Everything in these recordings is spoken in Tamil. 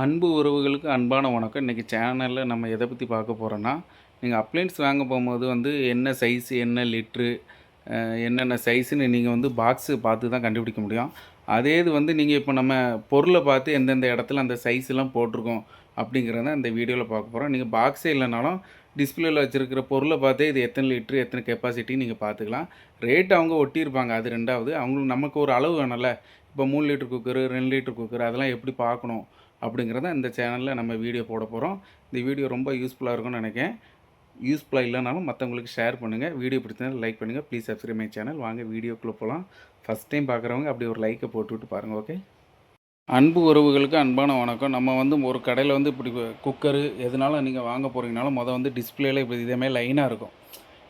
அன்பு உறவுகளுக்கு அன்பான வணக்கம். இன்றைக்கி சேனலில் நம்ம எதை பற்றி பார்க்க போகிறோன்னா நீங்கள் அப்ளைன்ஸ் வாங்க போகும்போது வந்து என்ன சைஸ் என்ன லிட்ரு என்னென்ன சைஸுன்னு நீங்கள் வந்து பாக்ஸு பார்த்து தான் கண்டுபிடிக்க முடியும். அதே இது வந்து நீங்கள் இப்போ நம்ம பொருளை பார்த்து எந்தெந்த இடத்துல அந்த சைஸ்லாம் போட்டிருக்கோம் அப்படிங்கிறத இந்த வீடியோவில் பார்க்க போகிறோம் நீங்கள் பாக்ஸே இல்லைனாலும் டிஸ்பிளேயில் வச்சுருக்கிற பொருளை பார்த்தே இது எத்தனை லிட்ரு எத்தனை கெப்பாசிட்டி நீங்கள் பார்த்துக்கலாம். ரேட் அவங்க ஒட்டியிருப்பாங்க அது ரெண்டாவது. அவங்களுக்கு நமக்கு ஒரு அளவு வேணும்ல. இப்போ மூணு லிட்டர் குக்கரு ரெண்டு லிட்டர் குக்கர் அதெல்லாம் எப்படி பார்க்கணும்? அப்படிங்கிறத இந்த சேனலில் நம்ம வீடியோ போட போகிறோம் இந்த வீடியோ ரொம்ப யூஸ்ஃபுல்லாக இருக்கும்னு நினைக்கிறேன். யூஸ்ஃபுல்லாக இல்லைனாலும் மற்றவங்களுக்கு ஷேர் பண்ணுங்கள் வீடியோ பிடிச்சதுனால லைக் பண்ணுங்கள் ப்ளீஸ் சப்ஸ்கிரைப் மை சேனல் வாங்க வீடியோக்குள்ளே போகலாம் ஃபஸ்ட் டைம் பார்க்குறவங்க அப்படி ஒரு லைக்கை போட்டுவிட்டு பாருங்கள் ஓகே அன்பு உறவுகளுக்கு அன்பான வணக்கம். நம்ம வந்து ஒரு கடையில் வந்து இப்படி குக்கரு எதுனாலும் நீங்கள் வாங்க போகிறீங்கனாலும் மொதல் வந்து டிஸ்பிளேல இப்போ இதேமாதிரி லைனாக இருக்கும்.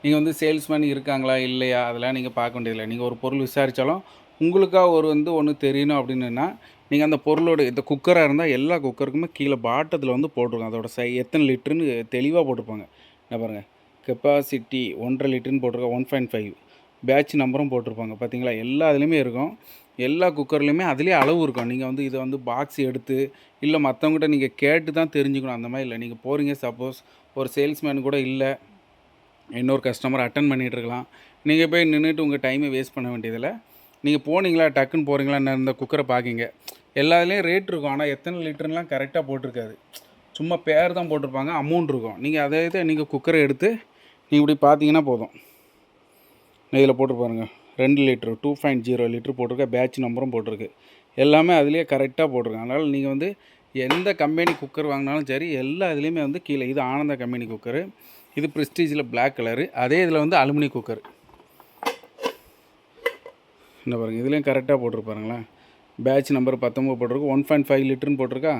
நீங்கள் வந்து சேல்ஸ்மேன் இருக்காங்களா இல்லையா? அதெல்லாம் நீங்கள் பார்க்க வேண்டியதில்லை. நீங்கள் ஒரு பொருள் விசாரித்தாலும் உங்களுக்காக ஒரு வந்து ஒன்று தெரியணும் அப்படின்னா நீங்கள் அந்த பொருளோட இந்த குக்கராக இருந்தால் எல்லா குக்கருக்குமே கீழே பாட்டத்தில் வந்து போட்டிருக்கோம் அதோட சை எத்தனை லிட்டருன்னு தெளிவாக போட்டிருப்பாங்க என்ன பாருங்கள் கெப்பாசிட்டி ஒன்றரை லிட்டருன்னு போட்டிருக்கோம் ஒன் பாயிண்ட் ஃபைவ் பேட்ச் நம்பரும் போட்டிருப்பாங்க. பார்த்தீங்களா எல்லா இதுலேயுமே இருக்கும். எல்லா குக்கர்லேயுமே அதுலேயே அளவு இருக்கும். நீங்கள் வந்து இதை வந்து பாக்ஸ் எடுத்து இல்லை மற்றவங்ககிட்ட நீங்கள் கேட்டு தான் தெரிஞ்சுக்கணும். அந்த மாதிரி இல்லை. நீங்கள் போகிறீங்க சப்போஸ் ஒரு சேல்ஸ்மேன் கூட இல்லை. இன்னொரு கஸ்டமர் அட்டன் பண்ணிகிட்ருக்கலாம் நீங்கள் போய் நின்றுட்டு உங்கள் டைமை வேஸ்ட் பண்ண வேண்டியதில்லை. நீங்கள் போனீங்களா டக்குன்னு போகிறீங்களா இந்த குக்கரை பார்க்கிங்க எல்லாத்துலேயும் ரேட் இருக்கும். ஆனால் எத்தனை லிட்டர்லாம் கரெக்டாக போட்டிருக்காது. சும்மா பேர் தான் போட்டிருப்பாங்க அமௌண்ட் இருக்கும். நீங்கள் அதே இதை நீங்கள் குக்கரை எடுத்து நீங்கள் இப்படி பார்த்தீங்கன்னா போதும். இதில் போட்டு பாருங்கள் ரெண்டு litre two point zero litre போட்டிருக்க பேட்ச் நம்பரும் போட்டிருக்கு. எல்லாமே அதுலேயே கரெக்டாக போட்டிருக்கு அதனால் நீங்கள் வந்து எந்த கம்பெனி குக்கர் வாங்கினாலும் சரி எல்லா இதுலேயுமே வந்து கீழே இது ஆனந்த கம்பெனி குக்கரு இது ப்ரெஸ்டீஜில் பிளாக் கலரு அதே இதில் வந்து அலுமினி குக்கர் என்ன பாருங்கள் இதுலேயும் கரெக்டாக போட்டிருப்பாருங்களேன் பேட்ச் நம்பர் பத்தொம்பது போட்டிருக்கு ஒன் பாயிண்ட் ஃபைவ் லிட்டர்னு போட்டிருக்கா?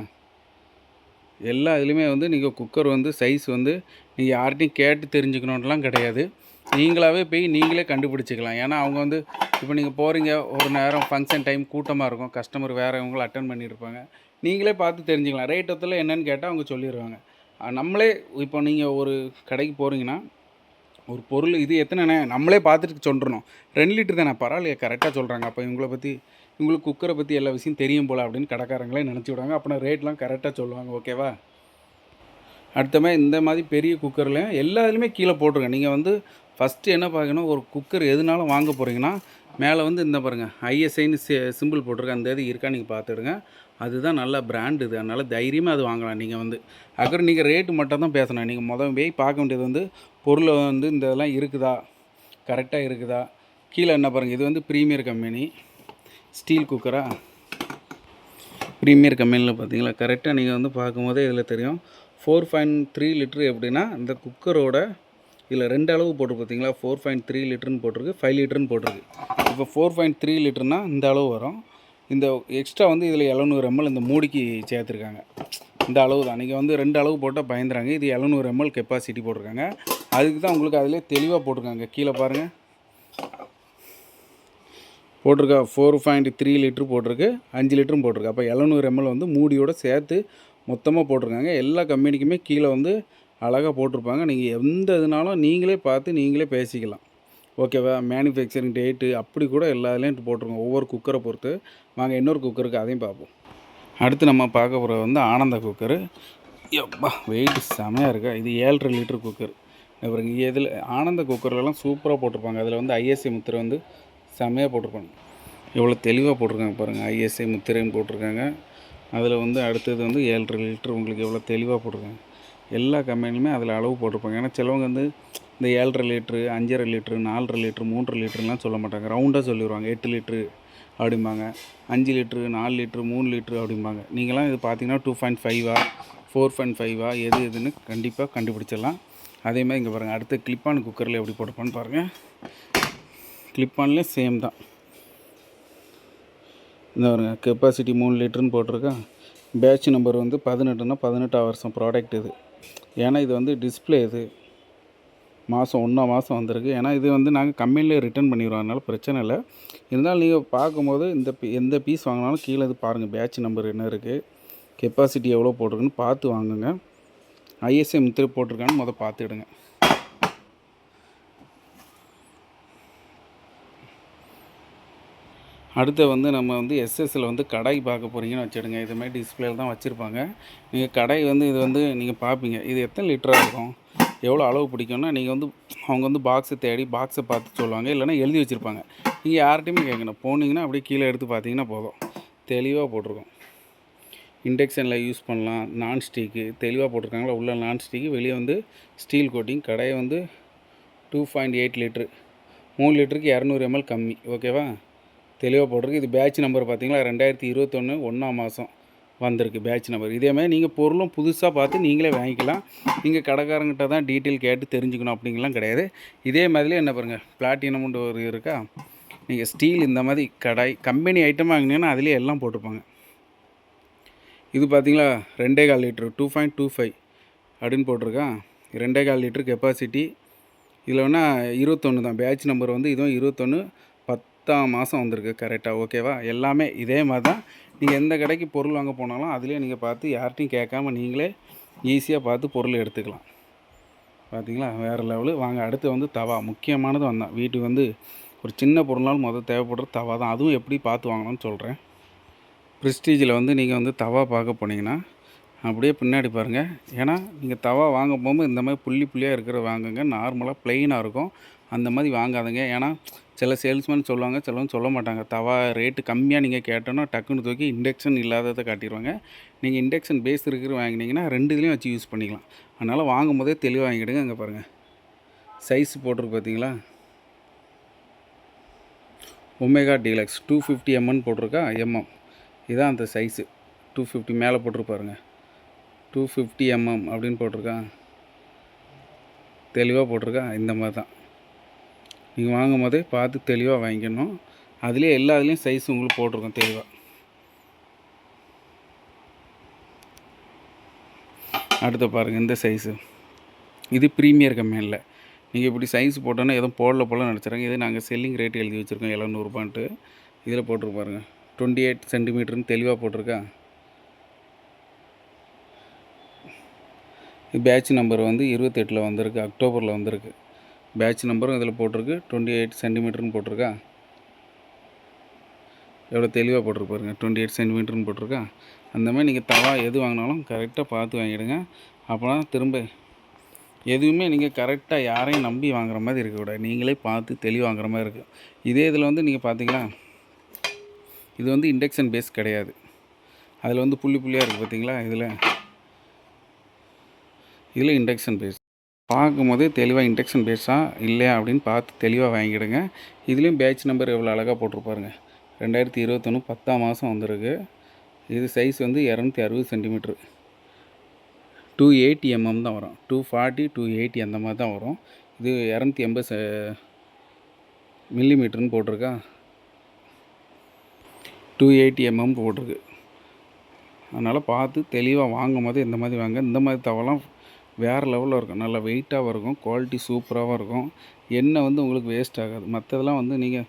எல்லா இதுலேயுமே வந்து நீங்கள் குக்கர் வந்து சைஸ் வந்து நீங்கள் யார்கிட்டையும் கேட்டு தெரிஞ்சுக்கணுன்லாம் கிடையாது. நீங்களாகவே போய் நீங்களே கண்டுபிடிச்சிக்கலாம். ஏன்னா அவங்க வந்து இப்போ நீங்கள் போகிறீங்க ஒரு நேரம் ஃபங்க்ஷன் டைம் கூட்டமாக இருக்கும். கஸ்டமர் வேறவங்களும் அட்டன் பண்ணியிருப்பாங்க. நீங்களே பார்த்து தெரிஞ்சுக்கலாம். ரேட்டத்தில் என்னென்னு கேட்டால் அவங்க சொல்லிடுவாங்க நம்மளே இப்போ நீங்கள் ஒரு கடைக்கு போகிறீங்கன்னா ஒரு பொருள் இது எத்தனைண்ணே? நம்மளே பார்த்துட்டு சொல்கிறோம் ரெண்டு லிட்டர் தானே? பரவாயில்லையே கரெக்டாக சொல்கிறாங்க அப்போ இவங்களை பற்றி இவங்களுக்கு குக்கரை பற்றி எல்லா விஷயம் தெரியும் போல் அப்படின்னு கடைக்காரங்களே நினச்சி விடுவாங்க. அப்போ ரேட்லாம் கரெக்டாக சொல்லுவாங்க ஓகேவா அடுத்தமே இந்த மாதிரி பெரிய குக்கர்லையும் எல்லா இதுலேயுமே கீழே போட்டிருங்க. நீங்கள் வந்து ஃபஸ்ட்டு என்ன பார்க்கணும்? ஒரு குக்கர் எதுனாலும் வாங்க போகிறீங்கன்னா மேலே வந்து இந்த பாருங்கள் ஐஎஸ்ஐன்னு சிம்பிள் போட்டிருக்கேன். அந்த இது இருக்கா? நீங்கள் பார்த்துடுங்க. அதுதான் நல்ல பிராண்டு இது. அதனால் தைரியமாக அது வாங்கலாம். நீங்கள் வந்து அக்கறம் நீங்கள் ரேட்டு மட்டும் தான் பேசணும். நீங்கள் முதல் போய் பார்க்க வேண்டியது வந்து பொருளை வந்து இந்த இதெல்லாம் இருக்குதா? கரெக்டாக இருக்குதா? கீழே என்ன பாருங்கள் இது வந்து ப்ரீமியர் கம்பெனி ஸ்டீல் குக்கரா ப்ரீமியர் கம்பெனியில் பார்த்தீங்களா? கரெக்டாக நீங்கள் வந்து பார்க்கும்போதே இதில் தெரியும். ஃபோர் பாயிண்ட் த்ரீ லிட்ரு எப்படின்னா இந்த குக்கரோட இதில் ரெண்டு அளவு போட்டு பார்த்தீங்களா? ஃபோர் பாயிண்ட் த்ரீ லிட்டர்னு போட்டிருக்கு ஃபைவ் லிட்டர்னு போட்டிருக்கு. இப்போ ஃபோர் பாயிண்ட் த்ரீ லிட்டருனா இந்த அளவு வரும். இந்த எக்ஸ்ட்ரா வந்து இதில் எழுநூறு எம்எல் இந்த மூடிக்கு சேர்த்துருக்காங்க. இந்த அளவு தான். நீங்கள் வந்து ரெண்டு அளவு போட்டால் பயந்துறாங்க. இது எழுநூறு எம்எல் கெப்பாசிட்டி போட்டிருக்காங்க. அதுக்கு தான் உங்களுக்கு அதிலே தெளிவாக போட்டிருக்காங்க. கீழே பாருங்கள் போட்டிருக்கா ஃபோர் பாயிண்ட் த்ரீ லிட்ரு போட்டிருக்கு. அஞ்சு லிட்டரும் போட்டிருக்கு. அப்போ எழுநூறு எம்எல் வந்து மூடியோட சேர்த்து மொத்தமாக போட்டிருக்காங்க. எல்லா கம்பெனிக்குமே கீழே வந்து அழகாக போட்டிருப்பாங்க. நீங்கள் எந்த இதுனாலும் நீங்களே பார்த்து நீங்களே பேசிக்கலாம். ஓகேவா? மேனுஃபேக்சரிங் டேட்டு அப்படி கூட எல்லா இதுலேயும் போட்டிருக்கோம். ஒவ்வொரு குக்கரை பொறுத்து. வாங்க இன்னொரு குக்கருக்கு அதையும் பார்ப்போம். அடுத்து நம்ம பார்க்க போகிற வந்து ஆனந்த குக்கரு எப்பா வெயிட் செமையாக இருக்கா? இது ஏழரை லிட்டர் குக்கர் அப்புறம் இதில் ஆனந்த குக்கர்லலாம் சூப்பராக போட்டிருப்பாங்க. அதில் வந்து ஐஎஸ்ஐ முத்திரை வந்து செமையாக போட்டிருப்பாங்க. எவ்வளோ தெளிவாக போட்டிருக்காங்க பாருங்கள் ஐஎஸ்ஐ முத்திரைன்னு போட்டிருக்காங்க. அதில் வந்து அடுத்தது வந்து ஏழரை லிட்டர் உங்களுக்கு எவ்வளோ தெளிவாக போட்டிருக்காங்க. எல்லா கம்பெனிலுமே அதில் அளவு போட்டிருப்பாங்க. ஏன்னா சிலவங்க வந்து இந்த ஏழரை லிட்ரு அஞ்சரை லிட்ரு நாலரை லிட்ரு மூன்றரை லிட்டருலாம் சொல்ல மாட்டாங்க. ரவுண்டாக சொல்லிடுவாங்க எட்டு லிட்ரு அப்படிம்பாங்க. அஞ்சு லிட்ரு நாலு லிட்ரு மூணு லிட்ரு அப்படிம்பாங்க. நீங்களாம் இது பார்த்தீங்கன்னா டூ பாயிண்ட் ஃபைவா ஃபோர் பாயிண்ட் ஃபைவா எது எதுன்னு கண்டிப்பாக கண்டுபிடிச்சிடலாம். அதே மாதிரி இங்கே பாருங்கள் அடுத்த கிளிப்பான் குக்கரில் எப்படி போட்டுப்பான்னு பாருங்கள் கிளிப்பான்லேயும் சேம் தான். இந்த பாருங்கள் கெப்பாசிட்டி மூணு லிட்டருன்னு போட்டிருக்கேன் பேட்ச் நம்பர் வந்து பதினெட்டுன்னா பதினெட்டு ஹவர்ஸும் ப்ராடக்ட் இது. ஏன்னா இது வந்து டிஸ்ப்ளே இது. மாதம் ஒன்றா மாதம் வந்திருக்கு. ஏன்னா இது வந்து நாங்கள் கம்பெனிலே ரிட்டர்ன் பண்ணிடுவோம் அதனால் பிரச்சனை இல்லை. இருந்தாலும் நீங்கள் பார்க்கும்போது இந்த எந்த பீஸ் வாங்கினாலும் கீழே இது பாருங்கள் பேட்ச் நம்பர் என்ன இருக்குது கெப்பாசிட்டி எவ்வளோ போட்டிருக்குன்னு பார்த்து வாங்குங்க. ஐஎஸ்ஐ முத்திரை போட்டிருக்கான்னு முதல் பார்த்துடுங்க அடுத்து வந்து நம்ம வந்து எஸ்எஸ்சில் வந்து கடை பார்க்க போகிறீங்கன்னு வச்சுடுங்க இது மாதிரி டிஸ்பிளேல தான் வச்சுருப்பாங்க. நீங்கள் கடை வந்து இது வந்து நீங்கள் பார்ப்பீங்க. இது எத்தனை லிட்டராக இருக்கும்? எவ்வளோ அளவு பிடிக்கும்னா நீங்கள் வந்து அவங்க வந்து பாக்ஸை தேடி பாக்ஸை பார்த்து சொல்லுவாங்க. இல்லைன்னா எழுதி வச்சுருப்பாங்க. நீங்கள் யார்கிட்டையுமே கேட்கணும். போனீங்கன்னா அப்படியே கீழே எடுத்து பார்த்தீங்கன்னா போதும். தெளிவாக போட்டிருக்கோம். இண்டக்ஷனில் யூஸ் பண்ணலாம். நான்ஸ்டிக்கு தெளிவாக போட்டிருக்காங்களா? உள்ள நான்ஸ்டிக்கு வெளியே வந்து ஸ்டீல் கோட்டிங் கடையை வந்து டூ பாயிண்ட் எயிட் லிட்ரு மூணு லிட்டருக்கு இரநூறு எம்எல் கம்மி. ஓகேவா தெளிவாக போட்டிருக்கு. இது பேட்ச் நம்பர் பார்த்தீங்களா? ரெண்டாயிரத்தி இருபத்தொன்று ஒன்றாம் மாதம் வந்திருக்கு பேட்ச் நம்பர் இதே மாதிரி நீங்கள் பொருளும் புதுசாக பார்த்து நீங்களே வாங்கிக்கலாம். நீங்கள் கடைக்காரங்கிட்ட தான் டீட்டெயில் கேட்டு தெரிஞ்சுக்கணும் அப்படிங்கலாம் கிடையாது. இதே மாதிரிலே என்ன பாருங்கள் பிளாட்டினம்ன்ற ஒரு இருக்கா? நீங்கள் ஸ்டீல் இந்த மாதிரி கடாய் கம்பெனி ஐட்டம் வாங்கினீங்கன்னா அதுலேயே எல்லாம் போட்டிருப்பாங்க. இது பார்த்தீங்களா ரெண்டே கால் litre two point two five அப்படின்னு போட்டிருக்கான் ரெண்டே கால் லிட்ரு கெப்பாசிட்டி இதில் வேணால் இருபத்தொன்று தான். பேட்ச் நம்பர் வந்து இதுவும் இருபத்தொன்று பத்தாம் மாதம் வந்திருக்கு கரெக்டாக ஓகேவா எல்லாமே இதே மாதிரி தான். நீங்கள் எந்த கடைக்கு பொருள் வாங்க போனாலும் அதிலே நீங்கள் பார்த்து யார்கிட்டையும் கேட்காம நீங்களே ஈஸியாக பார்த்து பொருள் எடுத்துக்கலாம். பார்த்தீங்களா வேறு லெவலு வாங்க அடுத்து வந்து தவா. முக்கியமானது வந்தான் வீட்டுக்கு வந்து ஒரு சின்ன பொருள்னாலும் முதல் தேவைப்படுற தவா தான். அதுவும் எப்படி பார்த்து வாங்கணும்னு சொல்கிறேன் ப்ரிஸ்டீஜில் வந்து நீங்கள் வந்து தவா பார்க்க போனீங்கன்னா அப்படியே பின்னாடி பாருங்கள் ஏன்னா நீங்கள் தவா வாங்க போகும்போது இந்த மாதிரி புள்ளி புள்ளியாக இருக்கிற வாங்குங்க. நார்மலாக ப்ளெயினாக இருக்கும். அந்த மாதிரி வாங்காதுங்க. ஏன்னா சில சேல்ஸ்மேன் சொல்லுவாங்க சிலவங்க சொல்ல மாட்டாங்க. தவா ரேட்டு கம்மியாக நீங்கள் கேட்டோன்னா டக்குன்னு தூக்கி இண்டக்ஷன் இல்லாததை காட்டிடுவாங்க நீங்கள் இண்டக்ஷன் பேஸ் இருக்கிற வாங்கினீங்கன்னா ரெண்டு இதுலேயும் வச்சு யூஸ் பண்ணிக்கலாம். அதனால் வாங்கும் போதே தெளிவாக வாங்கிடுங்க அங்கே பாருங்கள் சைஸ் போட்டிருக்கு பார்த்தீங்களா Omega deluxe two fifty mm போட்டிருக்கா? எம்எம் இதான் அந்த சைஸு டூ ஃபிஃப்டி மேலே போட்டிருப்பாருங்க டூ ஃபிஃப்டி எம்எம் அப்படின்னு போட்டிருக்கான் தெளிவாக போட்டிருக்கா? இந்த மாதிரி தான் நீங்கள் வாங்கும் போதே பார்த்து தெளிவாக வாங்கிக்கணும். அதுலேயே எல்லா இதுலேயும் சைஸ் உங்களுக்கு போட்டிருக்கோம் தெளிவாக அடுத்து பாருங்கள் இந்த சைஸு இது ப்ரீமியர் கம்பெனியில் நீங்கள் இப்படி சைஸ் போட்டோன்னா எதுவும் போடல போல நினச்சிருங்க இது நாங்கள் செல்லிங் ரேட் எழுதி வச்சுருக்கோம் எழுநூறுபான்ட்டு இதில் போட்டிருக்கு பாருங்கள் டுவெண்ட்டி எயிட் சென்டிமீட்டர்னு தெளிவாக போட்டிருக்கா பேட்ச் நம்பர் வந்து இருபத்தெட்டில் வந்திருக்கு அக்டோபரில் வந்திருக்கு. பேட்ச் நம்பரும் இதில் போட்டிருக்கு. டுவெண்ட்டி எயிட் சென்டிமீட்டர்னு போட்டிருக்கா? எவ்வளோ தெளிவாக போட்டிருக்கு டுவெண்ட்டி எயிட் சென்டிமீட்டர்னு போட்டிருக்கா? அந்த மாதிரி நீங்கள் தவா எது வாங்கினாலும் கரெக்டாக பார்த்து வாங்கிடுங்க. அப்போலாம் திரும்ப எதுவுமே நீங்கள் கரெக்டாக யாரையும் நம்பி வாங்குற மாதிரி இருக்கக்கூடாது. நீங்களே பார்த்து தெளிவாக வாங்குற மாதிரி இருக்கும் இதே இதில் வந்து நீங்கள் பார்த்தீங்களா? இது வந்து இண்டக்ஷன் பேஸ் கிடையாது. அதில் வந்து புள்ளி புள்ளியாக இருக்குது பார்த்தீங்களா? இதில். இதில் இண்டக்ஷன் பேஸ் பார்க்கும்போதே தெளிவாக இண்டக்ஷன் பேஸா இல்லையா அப்படின்னு பார்த்து தெளிவாக வாங்கிடுங்க. இதுலேயும் பேட்ச் நம்பர் எவ்வளோ அழகாக போட்டிருப்பாருங்க ரெண்டாயிரத்தி இருபத்தொன்று பத்தாம் மாதம் வந்திருக்கு. இது சைஸ் வந்து இரநூத்தி அறுபது சென்டிமீட்ரு டூ எயிட்டி எம்எம் தான் வரும். டூ ஃபார்ட்டி டூ எயிட்டி அந்த மாதிரி தான் வரும். இது இரநூத்தி எண்பது செ மில்லிமீட்டர்னு போட்டிருக்கா? டூ எயிட்டி எம்எம் போட்டிருக்கு. அதனால் பார்த்து தெளிவாக வாங்கும் போது இந்த மாதிரி வாங்க. இந்த மாதிரி தவலாம் வேறு லெவலில் இருக்கும். நல்லா வெயிட்டாகவும் இருக்கும். குவாலிட்டி சூப்பராகவும் இருக்கும். எண்ணெய் வந்து உங்களுக்கு வேஸ்ட் ஆகாது. மற்றதெல்லாம் வந்து நீங்கள்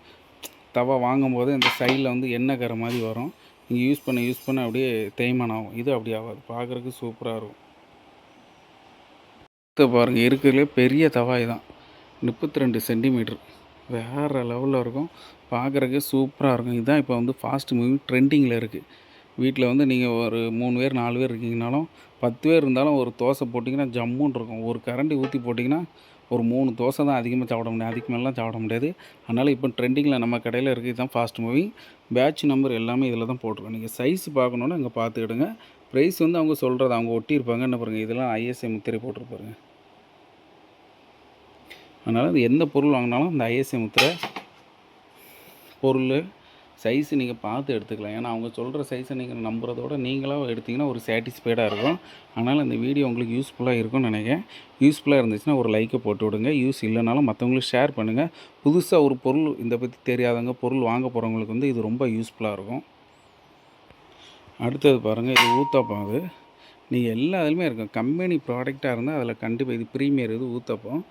தவா வாங்கும் போது இந்த சைடில் வந்து எண்ணெய் கரை மாதிரி வரும். நீங்கள் யூஸ் பண்ண யூஸ் பண்ண அப்படியே தேய்மானம் ஆகும். இது அப்படி ஆகாது. பார்க்குறதுக்கு சூப்பராக இருக்கும். அடுத்து பாருங்கள் இருக்கிறதுலே பெரிய தவாய் தான். முப்பத்தி ரெண்டு சென்டிமீட்ரு வேறு லெவலில் இருக்கும். பார்க்குறக்கு சூப்பராக இருக்கும். இதுதான் இப்போ வந்து ஃபாஸ்ட் மூவிங் ட்ரெண்டிங்கில் இருக்குது வீட்டில் வந்து நீங்கள் ஒரு மூணு பேர் நாலு பேர் இருக்கீங்கனாலும் பத்து பேர் இருந்தாலும் ஒரு தோசை போட்டிங்கன்னா ஜம்முன்னு இருக்கும். ஒரு கரண்டி ஊற்றி போட்டிங்கன்னா ஒரு மூணு தோசை தான் அதிகமாக சாப்பிட முடியும். அதுக்கு மேலாம் சாப்பிட முடியாது. அதனால் இப்போ ட்ரெண்டிங்கில் நம்ம கடையில் இருக்குது தான் ஃபாஸ்ட் மூவிங் பேட்ச் நம்பர் எல்லாமே இதில் தான் போட்டிருக்கோம். நீங்கள் சைஸ் பார்க்கணுன்னா இங்கே பார்த்துக்கிடுங்க. ப்ரைஸ் வந்து அவங்க சொல்கிறது அவங்க ஒட்டியிருப்பாங்க. என்ன பாருங்கள் இதெல்லாம் ஐஎஸ்ஐ முத்திரை போட்டிருப்பாருங்க அதனால் எந்த பொருள் வாங்கினாலும் அந்த ஐஎஸ்ஐ முத்திரை பொருள் சைஸு நீங்கள் பார்த்து எடுத்துக்கலாம். ஏன்னா அவங்க சொல்கிற சைஸை நீங்கள் நம்புறதோட நீங்களாக எடுத்திங்கன்னா ஒரு சாட்டிஸ்ஃபைடாக இருக்கும். அதனால் இந்த வீடியோ உங்களுக்கு யூஸ்ஃபுல்லாக இருக்கும்னு நினைக்கிறேன். யூஸ்ஃபுல்லாக இருந்துச்சுன்னா ஒரு லைக்கை போட்டு விடுங்க. யூஸ் இல்லைனாலும் மற்றவங்களுக்கு ஷேர் பண்ணுங்கள் புதுசாக ஒரு பொருள் இதை பற்றி தெரியாதவங்க பொருள் வாங்க போகிறவங்களுக்கு வந்து இது ரொம்ப யூஸ்ஃபுல்லாக இருக்கும். அடுத்தது பாருங்கள் இது ஊத்தப்பம் அது. நீங்கள் எல்லா இதுலையுமே இருக்கும். கம்பெனி ப்ராடக்டாக இருந்தால் அதில் கண்டிப்பாக இது ப்ரீமியர் இது ஊத்தப்பம்.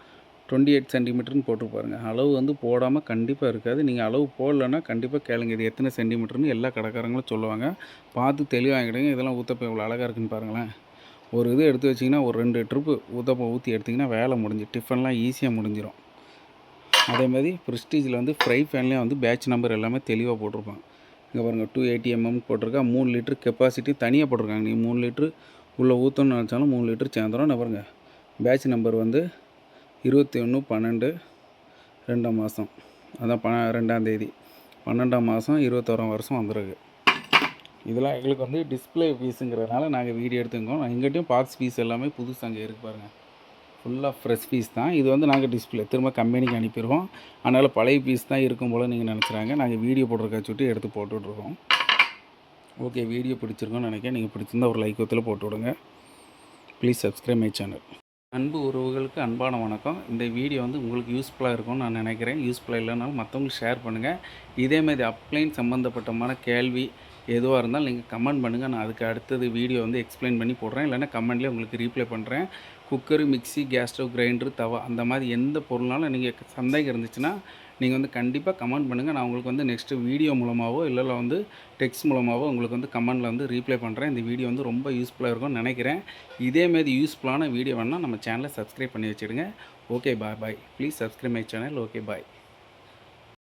டுவெண்ட்டி எயிட் சென்டிமீட்டர்னு போட்டு பாருங்கள் அளவு வந்து போடாமல் கண்டிப்பாக இருக்காது. நீங்கள் அளவு போடலன்னா கண்டிப்பாக கேளுங்க. இது எத்தனை சென்டிமீட்டர்னு எல்லா கடைக்காரங்களும் சொல்லுவாங்க. பார்த்து தெளிவாக இதெல்லாம் ஊற்றப்போ இவ்வளோ அழகாக இருக்குன்னு பாருங்களேன். ஒரு இது எடுத்து வச்சிங்கன்னா ஒரு ரெண்டு ட்ரிப்பு ஊற்றப்போ ஊற்றி எடுத்திங்கன்னா வேலை முடிஞ்சு டிஃபன்லாம் ஈஸியாக முடிஞ்சிடும் அதேமாதிரி ப்ரெஸ்டீஜில் வந்து ஃப்ரை ஃபேன்லேயும் வந்து பேட்ச் நம்பர் எல்லாமே தெளிவாக போட்டிருப்பாங்க. இங்கே பாருங்கள் டூ எயிட்டி எம்எம் போட்டிருக்கா. மூணு லிட்ரு கெப்பாசிட்டி தனியாக போட்டிருக்காங்க. நீங்கள் மூணு லிட்ரு உள்ளே ஊற்றணும்னு நினச்சாலும் மூணு லிட்ரு சேர்ந்துடும் நான் பாருங்கள் பேட்ச் நம்பர் வந்து இருபத்தி ஒன்று பன்னெண்டு ரெண்டாம் மாதம். அதான் ப ரெண்டாம் தேதி. பன்னெண்டாம் மாதம் இருபத்தோராம் வருஷம் வந்துருக்கு. இதெல்லாம் எங்களுக்கு வந்து டிஸ்பிளே பீஸுங்கிறதுனால நாங்கள் வீடியோ எடுத்துக்கோம். எங்கிட்டையும் பாக்ஸ் பீஸ் எல்லாமே புதுசு அங்கே இருக்கு பாருங்கள் ஃபுல்லாக ஃப்ரெஷ் பீஸ் தான். இது வந்து நாங்கள் டிஸ்பிளே திரும்ப கம்பெனிக்கு அனுப்பிடுவோம். அதனால் பழைய பீஸ் தான் இருக்கும் போல் நீங்கள் நினச்சிறாங்க. நாங்கள் வீடியோ போட்டிருக்கா சுட்டி எடுத்து போட்டுட்ருக்கோம். ஓகே வீடியோ பிடிச்சிருக்கோன்னு நினைக்கிறேன். நீங்கள் பிடிச்சிருந்தா ஒரு லைக் ஒத்தில் போட்டு விடுங்க. ப்ளீஸ் சப்ஸ்கிரைப் மை சேனல் அன்பு உறவுகளுக்கு அன்பான வணக்கம். இந்த வீடியோ வந்து உங்களுக்கு யூஸ்ஃபுல்லாக இருக்கும்னு நான் நினைக்கிறேன். யூஸ்ஃபுல்லாக இல்லைனாலும் மற்றவங்களுக்கு ஷேர் பண்ணுங்கள் இதேமாதிரி அப்ளைன் சம்மந்தப்பட்டமான கேள்வி எதுவாக இருந்தாலும் நீங்கள் கமெண்ட் பண்ணுங்கள் நான் அதுக்கு அடுத்தது வீடியோ வந்து எக்ஸ்பிளைன் பண்ணி போடுறேன். இல்லைனா கமெண்ட்லேயே உங்களுக்கு ரீப்ளை பண்ணுறேன் cooker mixie gas stove grinder தவா அந்த மாதிரி எந்த பொருள்னாலும் நீங்கள் சந்தேகம் இருந்துச்சுன்னா நீங்கள் வந்து கண்டிப்பாக கமெண்ட் பண்ணுங்கள் நான் உங்களுக்கு வந்து நெக்ஸ்ட்டு வீடியோ மூலமாகவோ இல்லை வந்து டெக்ஸ்ட் மூலமாகவோ உங்களுக்கு வந்து கமெண்டில் வந்து ரீப்ளை பண்ணுறேன் இந்த வீடியோ வந்து ரொம்ப யூஸ்ஃபுல்லாக இருக்கும்னு நினைக்கிறேன். இதேமாரி யூஸ்ஃபுல்லான வீடியோ வேணால் நம்ம சேனலை சப்ஸ்கிரைப் பண்ணி வச்சுடுங்க. Okay bye bye please subscribe my channel okay bye